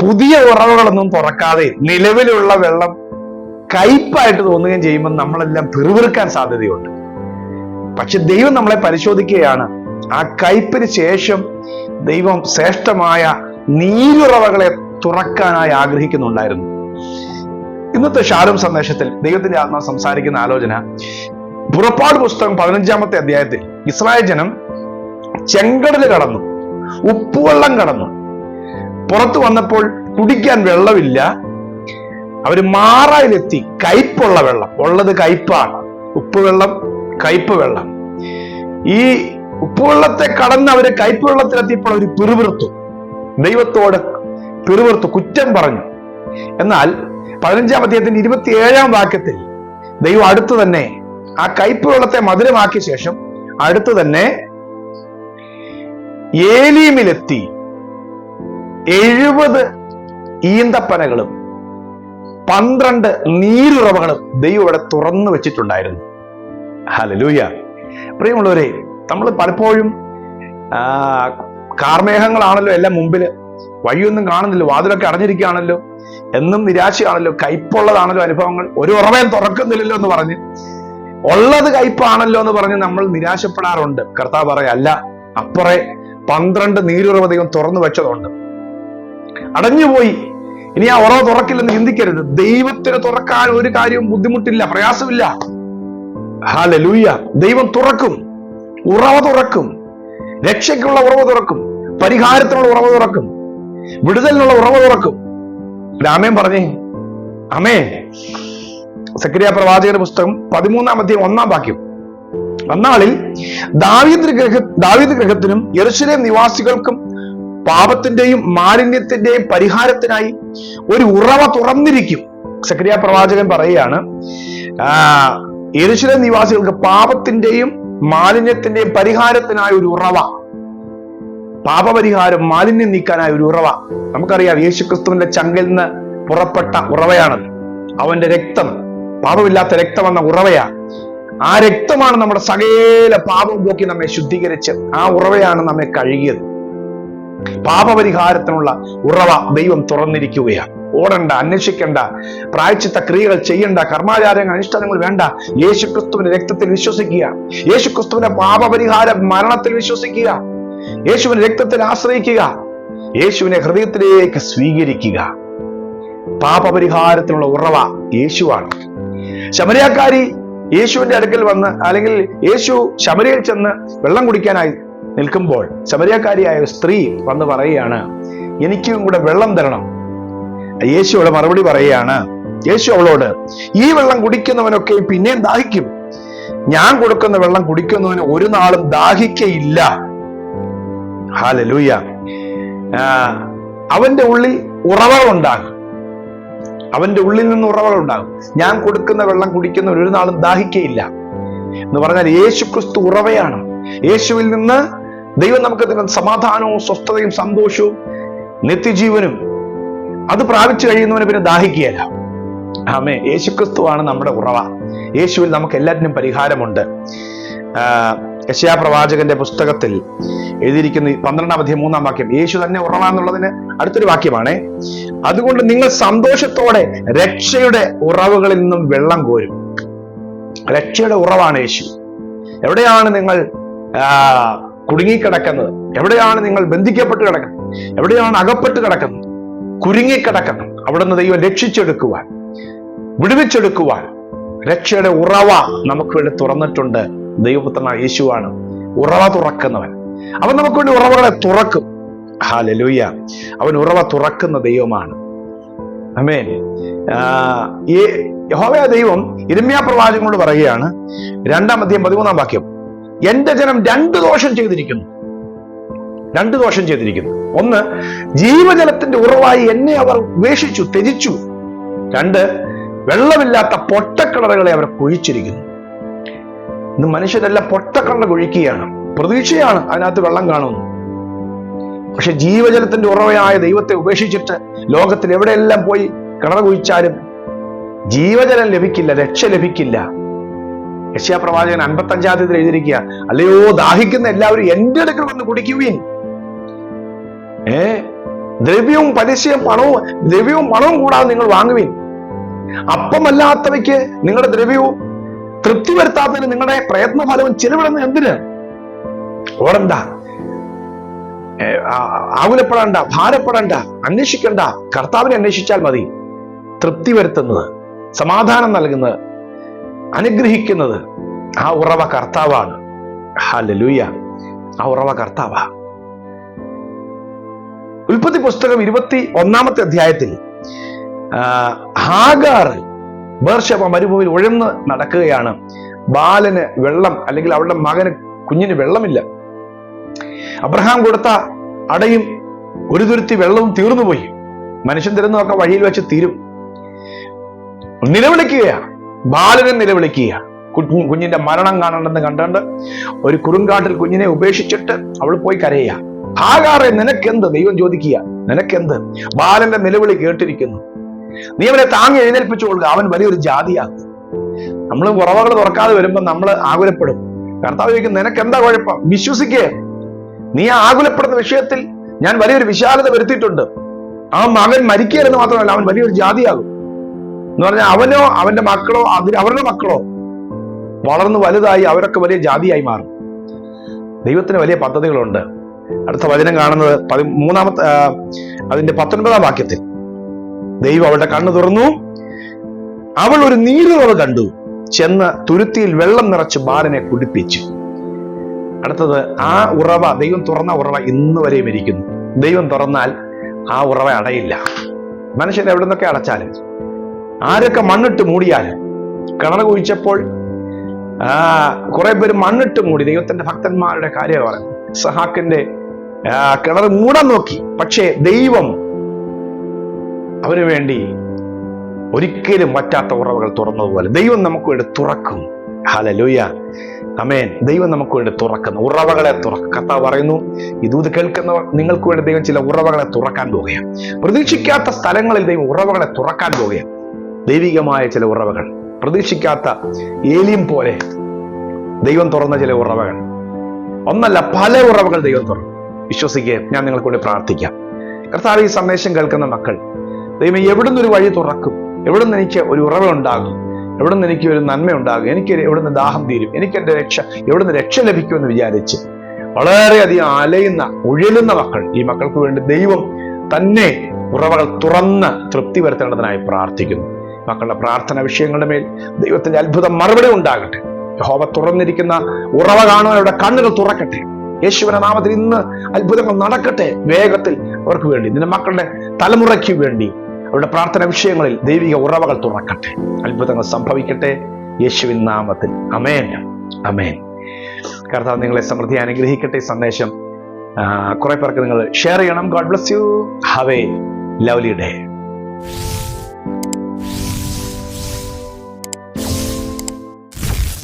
പുതിയ ഉറവുകളൊന്നും തുറക്കാതെ നിലവിലുള്ള വെള്ളം കയ്പായിട്ട് തോന്നുകയും ചെയ്യുമ്പോൾ നമ്മളെല്ലാം പിറുവിറുക്കാൻ സാധ്യതയുണ്ട്. പക്ഷെ ദൈവം നമ്മളെ പരിശോധിക്കുകയാണ്. ആ കയ്പിന് ശേഷം ദൈവം ശ്രേഷ്ഠമായ നീരുറവകളെ തുറക്കാനായി ആഗ്രഹിക്കുന്നുണ്ടായിരുന്നു. ഇന്നത്തെ ഷാരും സന്ദേശത്തിൽ ദൈവത്തിന്റെ ആത്മാവ് സംസാരിക്കുന്ന ആലോചന. പുറപ്പാട് പുസ്തകം പതിനഞ്ചാമത്തെ അധ്യായത്തിൽ ഇസ്രായേൽ ജനം ചെങ്കടൽ കടന്നു ഉപ്പുവെള്ളം കടന്നു. പുറത്തു വന്നപ്പോൾ കുടിക്കാൻ വെള്ളമില്ല. അവർ മാറായിലെത്തി. കയ്പുള്ള വെള്ളം. ഉള്ളത് കയ്പാണ്. ഉപ്പുവെള്ളം കയ്പ് വെള്ളം ഈ ഉപ്പുവെള്ളത്തെ കടന്ന് അവർ കയ്പ് വെള്ളത്തിലെത്തിയപ്പോൾ അവർ പിറുവിർത്തു ദൈവത്തോട് പിറുവിർത്തു കുറ്റം പറഞ്ഞു. എന്നാൽ പതിനഞ്ചാം അധ്യായത്തിന്റെ ഇരുപത്തിയേഴാം വാക്യത്തിൽ ദൈവം അടുത്തു തന്നെ ആ കയ്പ് വെള്ളത്തെ മധുരമാക്കിയ ശേഷം അടുത്തു തന്നെ ഏലീമിലെത്തി. എഴുപത് ഈന്തപ്പനകളും പന്ത്രണ്ട് നീരുറവകളും ദൈവം ഇവിടെ തുറന്നു വെച്ചിട്ടുണ്ടായിരുന്നു. ഹലലൂയ പ്രിയമുള്ളവരെ നമ്മൾ പലപ്പോഴും കാർമേഹങ്ങളാണല്ലോ എല്ലാം മുമ്പിൽ വഴിയൊന്നും കാണുന്നില്ല വാതിലൊക്കെ അടഞ്ഞിരിക്കുകയാണല്ലോ എന്നും നിരാശയാണല്ലോ കയ്പുള്ളതാണല്ലോ അനുഭവങ്ങൾ ഒരു ഉറവയും തുറക്കുന്നില്ലല്ലോ എന്ന് പറഞ്ഞ് ഉള്ളത് കയ്പാണല്ലോ എന്ന് പറഞ്ഞ് നമ്മൾ നിരാശപ്പെടാറുണ്ട്. കർത്താവ് പറയല്ല അപ്പുറേ പന്ത്രണ്ട് നീരുറവ ദൈവം തുറന്നു വെച്ചതുണ്ട്. അടഞ്ഞുപോയി. ഇനി ആ ഉറവ തുറക്കില്ലെന്ന് ചിന്തിക്കരുത്. ദൈവത്തിന് തുറക്കാൻ ഒരു കാര്യവും ബുദ്ധിമുട്ടില്ല പ്രയാസമില്ല. ഹാല ലൂയ്യ ദൈവം തുറക്കും. ഉറവ തുറക്കും. രക്ഷയ്ക്കുള്ള ഉറവ തുറക്കും. പരിഹാരത്തിനുള്ള ഉറവ തുറക്കും. വിടുതലിനുള്ള ഉറവ തുറക്കും. രാമേൻ പറഞ്ഞേ. അമേ സക്രിയ പ്രവാചകന്റെ പുസ്തകം പതിമൂന്നാം അധ്യായം ഒന്നാം വാക്യം. അന്നാളിൽ ദാവീദ് ഗ്രഹ ദാവീദ് ഗ്രഹത്തിനും യെറുശലേം നിവാസികൾക്കും പാപത്തിന്റെയും മാലിന്യത്തിന്റെയും പരിഹാരത്തിനായി ഒരു ഉറവ തുറന്നിരിക്കും. സക്രിയ പ്രവാചകൻ പറയുകയാണ് ആ യെരുശലേം നിവാസികൾക്ക് പാപത്തിന്റെയും മാലിന്യത്തിന്റെയും പരിഹാരത്തിനായ ഒരു ഉറവ. പാപപരിഹാരം മാലിന്യം നീക്കാനായ ഒരു ഉറവ. നമുക്കറിയാം യേശുക്രിസ്തുവിന്റെ ചങ്കിൽ നിന്ന് പുറപ്പെട്ട ഉറവയാണത്. അവന്റെ രക്തം പാപമില്ലാത്ത രക്തം എന്ന ഉറവയാണ് ആ രക്തമാണ് നമ്മുടെ സകല പാപം പോക്കി നമ്മെ ശുദ്ധീകരിച്ച് ആ ഉറവയാണ് നമ്മെ കഴുകിയത്. പാപപരിഹാരത്തിനുള്ള ഉറവ ദൈവം തുറന്നിരിക്കുകയാണ്. ഓടണ്ട അന്വേഷിക്കേണ്ട പ്രായച്ചിത്ത ക്രിയകൾ ചെയ്യേണ്ട കർമാചാരങ്ങൾ അനുഷ്ഠാനങ്ങൾ വേണ്ട. യേശുക്രിസ്തുവിന്റെ രക്തത്തിൽ വിശ്വസിക്കുക. യേശുക്രിസ്തുവിന്റെ പാപപരിഹാര മരണത്തിൽ വിശ്വസിക്കുക. യേശുവിന്റെ രക്തത്തിൽ ആശ്രയിക്കുക. യേശുവിനെ ഹൃദയത്തിലേക്ക് സ്വീകരിക്കുക. പാപപരിഹാരത്തിനുള്ള ഉറവ യേശുവാണ്. ശമരിയാക്കാരി യേശുവിന്റെ അടുക്കൽ വന്ന് അല്ലെങ്കിൽ യേശു ശമരിയിൽ ചെന്ന് വെള്ളം കുടിക്കാനായി നിൽക്കുമ്പോൾ ശബരിയാക്കാരിയായ ഒരു സ്ത്രീ വന്ന് പറയുകയാണ് എനിക്കും കൂടെ വെള്ളം തരണം. യേശു അവളെ മറുപടി പറയുകയാണ് യേശു അവളോട് ഈ വെള്ളം കുടിക്കുന്നവനൊക്കെ പിന്നെയും ദാഹിക്കും. ഞാൻ കൊടുക്കുന്ന വെള്ളം കുടിക്കുന്നവന് ഒരു നാളും ദാഹിക്കയില്ല. ഹാലലൂയ. അവന്റെ ഉള്ളിൽ ഉറവകൾ ഉണ്ടാകും. അവന്റെ ഉള്ളിൽ നിന്ന് ഉറവകൾ ഉണ്ടാകും. ഞാൻ കൊടുക്കുന്ന വെള്ളം കുടിക്കുന്ന ഒരു നാളും ദാഹിക്കയില്ല. എന്ന് പറഞ്ഞാൽ യേശു ക്രിസ്തു ഉറവയാണ്. യേശുവിൽ നിന്ന് ദൈവം നമുക്ക് തരുന്ന സമാധാനവും സ്വസ്ഥതയും സന്തോഷവും നിത്യജീവനും അത് പ്രാപിച്ചു കഴിയുന്നവന് പിന്നെ ദാഹിക്കുകയല്ല. ആമേ യേശുക്രിസ്തുവാണ് നമ്മുടെ ഉറവ. യേശുവിൽ നമുക്ക് എല്ലാറ്റിനും പരിഹാരമുണ്ട്. യശയാപ്രവാചകന്റെ പുസ്തകത്തിൽ എഴുതിയിരിക്കുന്ന പന്ത്രണ്ടാം അധ്യായം മൂന്നാം വാക്യം യേശു തന്നെ ഉറവ എന്നുള്ളതിന് അടുത്തൊരു വാക്യമാണ്. അതുകൊണ്ട് നിങ്ങൾ സന്തോഷത്തോടെ രക്ഷയുടെ ഉറവുകളിൽ നിന്നും വെള്ളം കോരും. രക്ഷയുടെ ഉറവാണ് യേശു. എവിടെയാണ് നിങ്ങൾ കുടുങ്ങിക്കിടക്കുന്നത്. എവിടെയാണ് നിങ്ങൾ ബന്ധിക്കപ്പെട്ട് കിടക്കുന്നത്? എവിടെയാണ് അകപ്പെട്ട് കിടക്കുന്നത്? കുരുങ്ങിക്കിടക്കുന്നത്. അവിടുന്ന് ദൈവം രക്ഷിച്ചെടുക്കുവാൻ വിടുവിച്ചെടുക്കുവാൻ രക്ഷയുടെ ഉറവ നമുക്ക് വേണ്ടി തുറന്നിട്ടുണ്ട് ദൈവപുത്രനായ യേശുവാണ്. ഉറവ തുറക്കുന്നവൻ. അവൻ നമുക്ക് വേണ്ടി ഉറവകളെ തുറക്കും. ഹാലലൂയ അവൻ ഉറവ തുറക്കുന്ന ദൈവമാണ്. അമേൻ യഹോവയ ദൈവം ഇരമ്യ പ്രവാചകനോട് പറയുകയാണ്. രണ്ടാം അധ്യയം പതിമൂന്നാം വാക്യം. എന്റെ ജനം രണ്ട് ദോഷം ചെയ്തിരിക്കുന്നു. രണ്ട് ദോഷം ചെയ്തിരിക്കുന്നു. ഒന്ന് ജീവജലത്തിന്റെ ഉറവായി എന്നെ അവർ ഉപേക്ഷിച്ചു ത്യജിച്ചു. രണ്ട് വെള്ളമില്ലാത്ത പൊട്ടക്കിണറുകളെ അവർ കുഴിച്ചിരിക്കുന്നു. ഇന്ന് മനുഷ്യരെല്ലാം പൊട്ടക്കിണർ കുഴിക്കുകയാണ്. പ്രതീക്ഷയാണ് അതിനകത്ത് വെള്ളം കാണുന്നു. പക്ഷെ ജീവജലത്തിന്റെ ഉറവയായ ദൈവത്തെ ഉപേക്ഷിച്ചിട്ട് ലോകത്തിൽ എവിടെയെല്ലാം പോയി കിണർ കുഴിച്ചാലും ജീവജലം ലഭിക്കില്ല രക്ഷ ലഭിക്കില്ല. യശ്യാ പ്രവാചകൻ അൻപത്തഞ്ചാം തീയതി എഴുതിയിരിക്കുക അല്ലയോ ദാഹിക്കുന്ന എല്ലാവരും എന്റെ അടുക്കൽ വന്ന് കുടിക്കുവീൻ. ഏ? ദ്രവ്യവും പലിശയും പണവും ദ്രവ്യവും പണവും കൂടാതെ നിങ്ങൾ വാങ്ങുവിൻ. അപ്പമല്ലാത്തവയ്ക്ക് നിങ്ങളുടെ ദ്രവ്യവും തൃപ്തി വരുത്താത്തതിന് നിങ്ങളുടെ പ്രയത്നഫലവും ചെലവിടുന്ന എന്തിന്? ഓടണ്ട. ആകുലപ്പെടണ്ട ഭാരപ്പെടണ്ട അന്വേഷിക്കണ്ട. കർത്താവിനെ അന്വേഷിച്ചാൽ മതി. തൃപ്തി വരുത്തുന്നത് സമാധാനം നൽകുന്നത്. അനുഗ്രഹിക്കുന്നത് ആ ഉറവ കർത്താവാണ്. ഹലലൂയ ആ ഉറവ കർത്താവാ. ഉൽപ്പത്തി പുസ്തകം ഇരുപത്തി ഒന്നാമത്തെ അധ്യായത്തിൽ ഹാഗാർ ബേർഷവ മരുഭൂമിയിൽ ഉഴന്ന് നടക്കുകയാണ്. ബാലന് വെള്ളം അല്ലെങ്കിൽ അവളുടെ മകന് കുഞ്ഞിന് വെള്ളമില്ല. അബ്രഹാം കൊടുത്ത അടയും ഒരു തുരുത്തി വെള്ളവും തീർന്നുപോയി. മനുഷ്യൻ തരുന്നതൊക്കെ വഴിയിൽ വെച്ച് തീരും. നിലവിളിക്കുകയാ. ബാലനെ നിലവിളിക്കുക. കുഞ്ഞ് കുഞ്ഞിന്റെ മരണം കാണണമെന്ന് കണ്ടുകൊണ്ട് ഒരു കുറുങ്കാട്ടിൽ കുഞ്ഞിനെ ഉപേക്ഷിച്ചിട്ട് അവൾ പോയി കരയുക. ആകാറെ നിനക്കെന്ത്? ദൈവം ചോദിക്കുക. നിനക്കെന്ത്? ബാലന്റെ നിലവിളി കേട്ടിരിക്കുന്നു. നീ അവനെ താങ്ങി എഴുന്നേൽപ്പിച്ചു കൊള്ളുക. അവൻ വലിയൊരു ജാതിയാക്കും നമ്മൾ ഉറവകൾ തുറക്കാതെ വരുമ്പോൾ നമ്മൾ ആകുലപ്പെടും. കർത്താവ് ചോദിക്കും നിനക്ക് എന്താ കുഴപ്പം? വിശ്വസിക്കേ. നീ ആകുലപ്പെടുന്ന വിഷയത്തിൽ ഞാൻ വലിയൊരു വിശാലത വരുത്തിയിട്ടുണ്ട്. ആ മകൻ മരിക്കരുത് മാത്രമല്ല അവൻ വലിയൊരു ജാതിയാകും. എന്ന് പറഞ്ഞാൽ അവനോ അവന്റെ മക്കളോ അതിന് അവരുടെ മക്കളോ വളർന്നു വലുതായി അവരൊക്കെ വലിയ ജാതിയായി മാറും. ദൈവത്തിന് വലിയ പദ്ധതികളുണ്ട്. അടുത്ത വചനം കാണുന്നത് പതി മൂന്നാമത്തെ അതിന്റെ പത്തൊൻപതാം വാക്യത്തിൽ. ദൈവം അവളുടെ കണ്ണു തുറന്നു. അവൾ ഒരു നീരുറവ് കണ്ടു. ചെന്ന് തുരുത്തിയിൽ വെള്ളം നിറച്ച് ബാലനെ കുടിപ്പിച്ചു. അടുത്തത് ആ ഉറവ ദൈവം തുറന്ന ഉറവ ഇന്ന് വരെയും ഇരിക്കുന്നു. ദൈവം തുറന്നാൽ ആ ഉറവ അടയില്ല. മനുഷ്യൻ എവിടെ നിന്നൊക്കെ അടച്ചാലും ആരൊക്കെ മണ്ണിട്ട് മൂടിയാലും കിണർ കുഴിച്ചപ്പോൾ ആ കുറെ പേര് മണ്ണിട്ട് മൂടി. ദൈവത്തിന്റെ ഭക്തന്മാരുടെ കാര്യമാണ്. പറഞ്ഞു സഹാക്കിന്റെ കിണർ മൂടാൻ നോക്കി. പക്ഷേ ദൈവം അവന് വേണ്ടി ഒരിക്കലും പറ്റാത്ത ഉറവകൾ തുറന്നതുപോലെ ദൈവം നമുക്ക് വേണ്ടി തുറക്കും. ഹലലൂയ അമേൻ ദൈവം നമുക്ക് വേണ്ടി തുറക്കുന്നു. ഉറവകളെ തുറക്കും. കർത്താവ് പറയുന്നു ഇതൂത് കേൾക്കുന്നവർ നിങ്ങൾക്ക് വേണ്ടി ദൈവം ചില ഉറവകളെ തുറക്കാൻ പോവുകയാണ് പ്രതീക്ഷിക്കാത്ത സ്ഥലങ്ങളിൽ ദൈവം ഉറവകളെ തുറക്കാൻ പോവുകയാണ് ദൈവികമായ ചില ഉറവകൾ. പ്രതീക്ഷിക്കാത്ത ഏലിയും പോലെ ദൈവം തുറന്ന ചില ഉറവകൾ. ഒന്നല്ല പല ഉറവകൾ ദൈവം തുറന്നു. വിശ്വസിക്കുക ഞാൻ നിങ്ങൾക്ക് വേണ്ടി പ്രാർത്ഥിക്കാം. കർത്താവ് ഈ സന്ദേശം കേൾക്കുന്ന മക്കൾ ദൈവം എവിടുന്ന് ഒരു വഴി തുറക്കും? എവിടുന്ന് എനിക്ക് ഒരു ഉറവ ഉണ്ടാകും? എവിടുന്ന് എനിക്ക് ഒരു നന്മ ഉണ്ടാകും? എനിക്ക് എവിടുന്ന് ദാഹം തീരും? എനിക്ക് എന്റെ രക്ഷ എവിടുന്ന് രക്ഷ ലഭിക്കുമെന്ന് വിചാരിച്ച് വളരെയധികം അലയുന്ന ഉഴലുന്ന മക്കൾ ഈ മക്കൾക്ക് വേണ്ടി ദൈവം തന്നെ ഉറവകൾ തുറന്ന് തൃപ്തി വരുത്തേണ്ടതിനായി പ്രാർത്ഥിക്കുന്നു. മക്കളുടെ പ്രാർത്ഥന വിഷയങ്ങളുടെ മേൽ ദൈവത്തിന്റെ അത്ഭുതം മറുപടി ഉണ്ടാകട്ടെ. യഹോവ തുറന്നിരിക്കുന്ന ഉറവ കാണുവാൻ അവരുടെ കണ്ണുകൾ തുറക്കട്ടെ. യേശുവിന്റെ നാമത്തിൽ ഇന്ന് അത്ഭുതങ്ങൾ നടക്കട്ടെ. വേഗത്തിൽ അവർക്ക് വേണ്ടി നിന്റെ മക്കളുടെ തലമുറയ്ക്ക് വേണ്ടി അവരുടെ പ്രാർത്ഥന വിഷയങ്ങളിൽ ദൈവിക ഉറവകൾ തുറക്കട്ടെ. അത്ഭുതങ്ങൾ സംഭവിക്കട്ടെ. യേശുവിൻ നാമത്തിൽ. അമേൻ അമേൻ കർത്താവ് നിങ്ങളെ സമൃദ്ധി അനുഗ്രഹിക്കട്ടെ. സന്ദേശം കുറെ പേർക്ക് നിങ്ങൾ ഷെയർ ചെയ്യണം. God bless you have a lovely day